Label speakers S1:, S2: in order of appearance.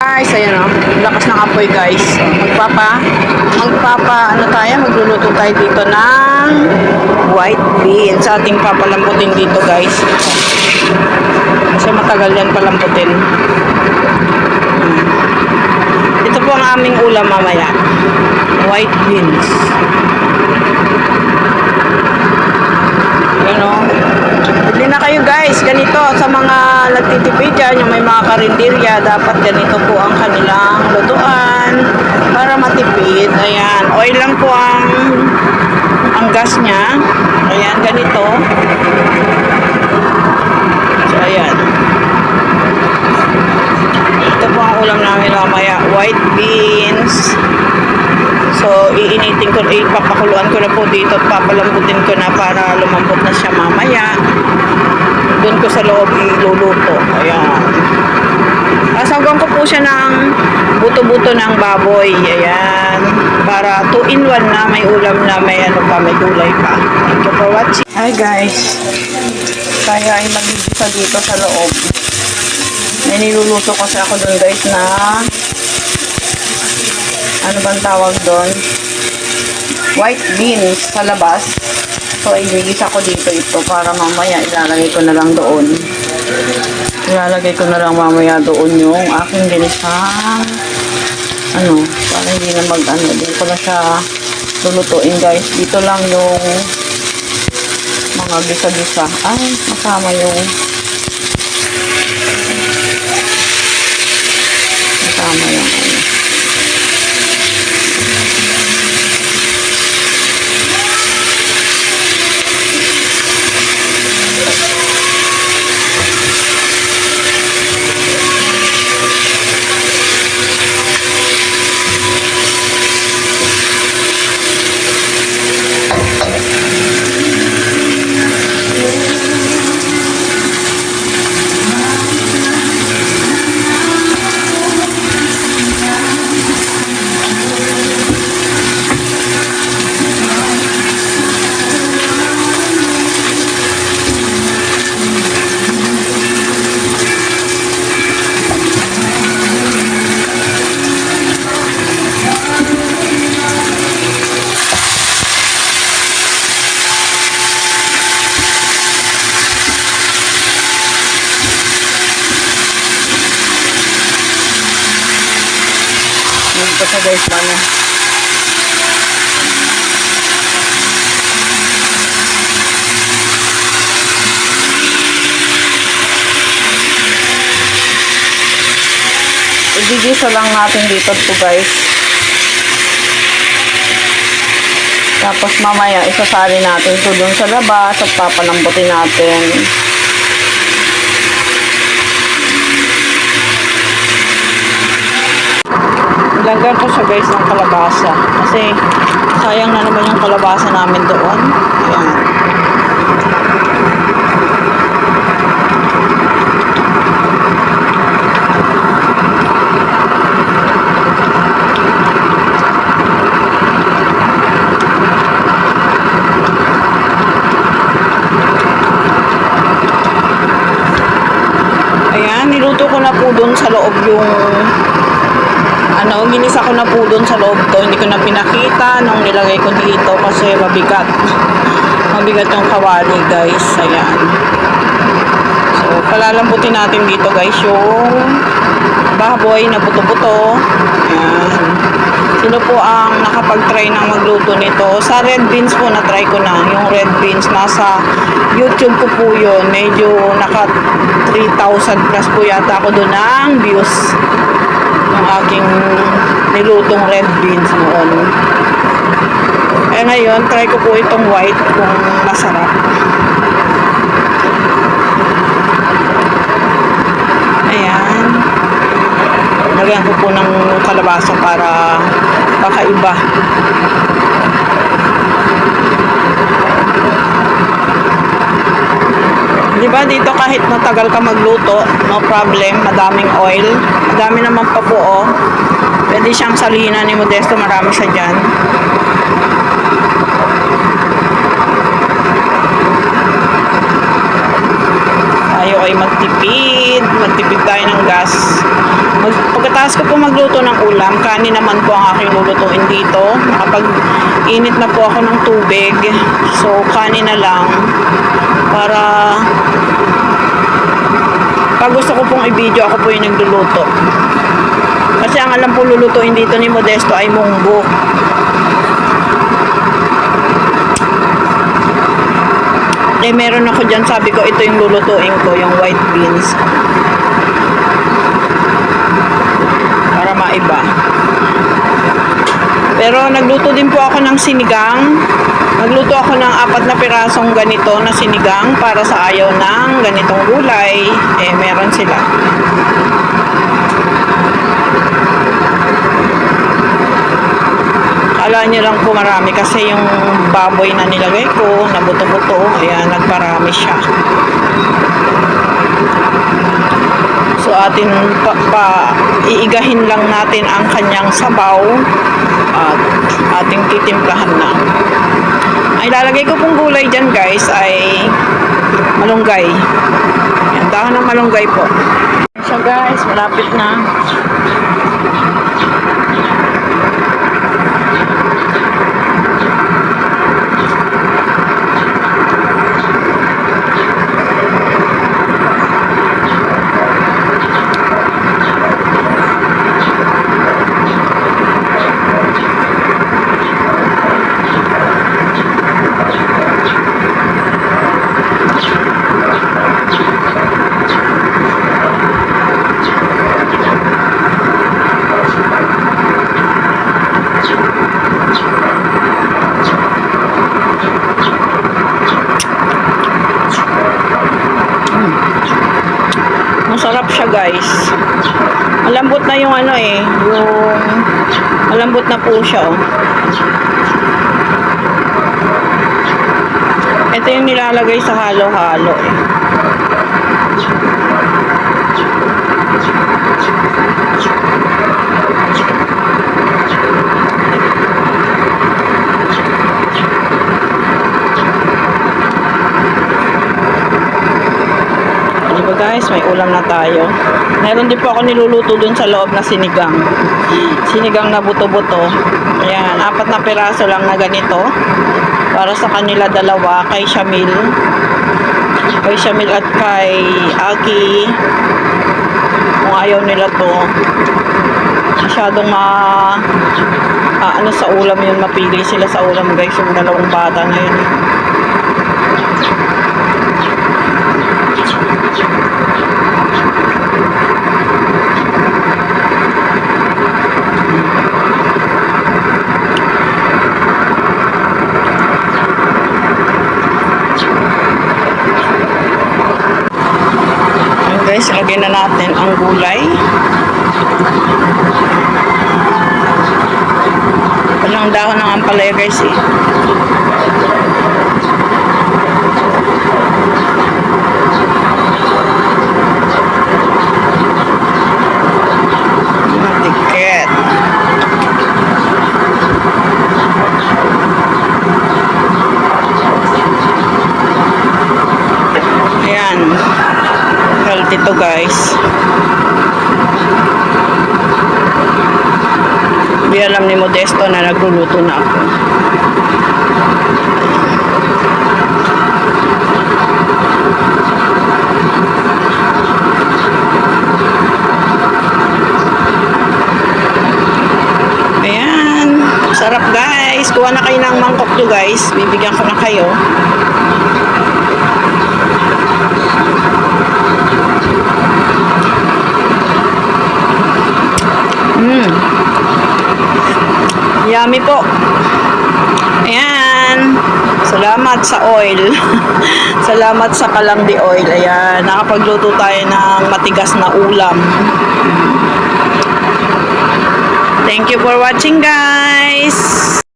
S1: Guys, ayan o. Lakas ng apoy guys. Magpapa, magpapa, ano tayo, magluluto tayo dito ng white beans. Sa ating papalambutin dito guys. Kasi matagal yan palambutin. Hmm. Ito po ang aming ulam mamaya. White beans. Ayan o. Bili na kayo guys, ganito sa mga nagtitipid dyan, yung may mga karinderya, dapat ganito po ang kanilang lutuan para matipid. Ayan, oil lang po ang ang gas niya. Ayan, ganito. So, ayan. Ito po ang ulam namin mamaya, white beans. So, iinitin ko, ipapakuluan ko na po dito at papalambutin ko na para lumambot na siya mamaya. Doon ko sa loob iluluto. Ayan. Kasagwan ko po siya ng buto-buto ng baboy. Ayan. Para 2 in 1 na may ulam na may ano pa, may gulay pa. Thank you for watching. Hi guys. Kaya ay magigisa dito sa loob. May niluluto kasi ako doon guys na ano bang tawag doon? White beans sa labas. So, igigisa ko dito ito para mamaya ilalagay ko na lang doon. Ilalagay ko na lang mamaya doon yung aking ginisang ano, para hindi na mag ano, din ko na siya lulutuin guys. Dito lang yung mga gisa-gisa. Ay, masama yung masama yung ano. Po siya guys, ano. Igigisa lang natin dito to guys. Tapos mamaya isasali natin to dun sa labas at papalambutin natin. Lagyan ko siya guys ng kalabasa. Kasi sayang na naman yung kalabasa namin doon. Ayan. Ayan, niluto ko na po doon sa loob yung ano, ginisa ko na po doon sa loob to. Hindi ko na pinakita nung nilagay ko dito kasi mabigat. mabigat yung kawali, guys. Ayan. So, palalambutin natin dito, guys, yung baboy na buto-buto. Ayan. Sino po ang nakapag-try ng magluto nito? Sa red beans po, na-try ko na. Yung red beans, nasa YouTube ko po yun. Medyo naka 3,000 plus po yata ako doon ng views yung aking nilutong red beans noon. Eh ngayon, try ko po itong white kung masarap. Ayan. Lagyan ko po ng kalabasa para pakaiba. Di ba dito kahit matagal ka magluto, no problem, madaming oil. Madami naman pa po oh. Pwede siyang salinan ni Modesto, marami siya dyan. ay magtipid, magtipid tayo ng gas. Mag, pagkatapos ko po magluto ng ulam, kanin naman po ang aking lulutuin dito. Nakapag-init na po ako ng tubig. So, kanin na lang. Para pag gusto ko pong i-video, ako po yung nagluluto. Kasi ang alam po lulutuin dito ni Modesto ay munggo. Eh, meron ako dyan, sabi ko, ito yung lulutuin ko, yung white beans. Para maiba. Pero nagluto din po ako ng sinigang. Nagluto ako ng apat na pirasong ganito na sinigang para sa ayaw ng ganitong gulay. Eh, meron sila. Kala nyo lang po marami kasi yung baboy na nilagay ko, na buto-buto, ayan, nagparami siya. So atin pa, pa iigahin lang natin ang kanyang sabaw at ating titimplahan na. Ang ilalagay ko pong gulay dyan guys ay malunggay. Yan, dahon ng malunggay po. So guys, malapit na. Masarap siya guys. Malambot na yung ano eh, yung malambot na po siya oh. Ito yung nilalagay sa halo-halo eh. Guys, may ulam na tayo. Meron din po ako niluluto dun sa loob na sinigang. Sinigang na buto-buto. Ayan, apat na piraso lang na ganito. Para sa kanila dalawa, kay Shamil. Kay Shamil at kay Aki. Kung ayaw nila to. Masyadong ma... ah, ano sa ulam yun, mapili sila sa ulam guys, yung dalawang bata na yun. Ayan guys, lagyan na natin ang gulay. Walang dahon ng ampalaya guys eh. Healthy to guys. Di alam ni Modesto na nagluluto na ako. Sarap guys. Kuha na kayo ng mangkok nyo guys. Bibigyan ko na kayo. Mm. Yummy po. Ayan. Salamat sa oil. Salamat sa kalangdi oil. Ayan. Nakapagluto tayo ng matigas na ulam. Thank you for watching guys.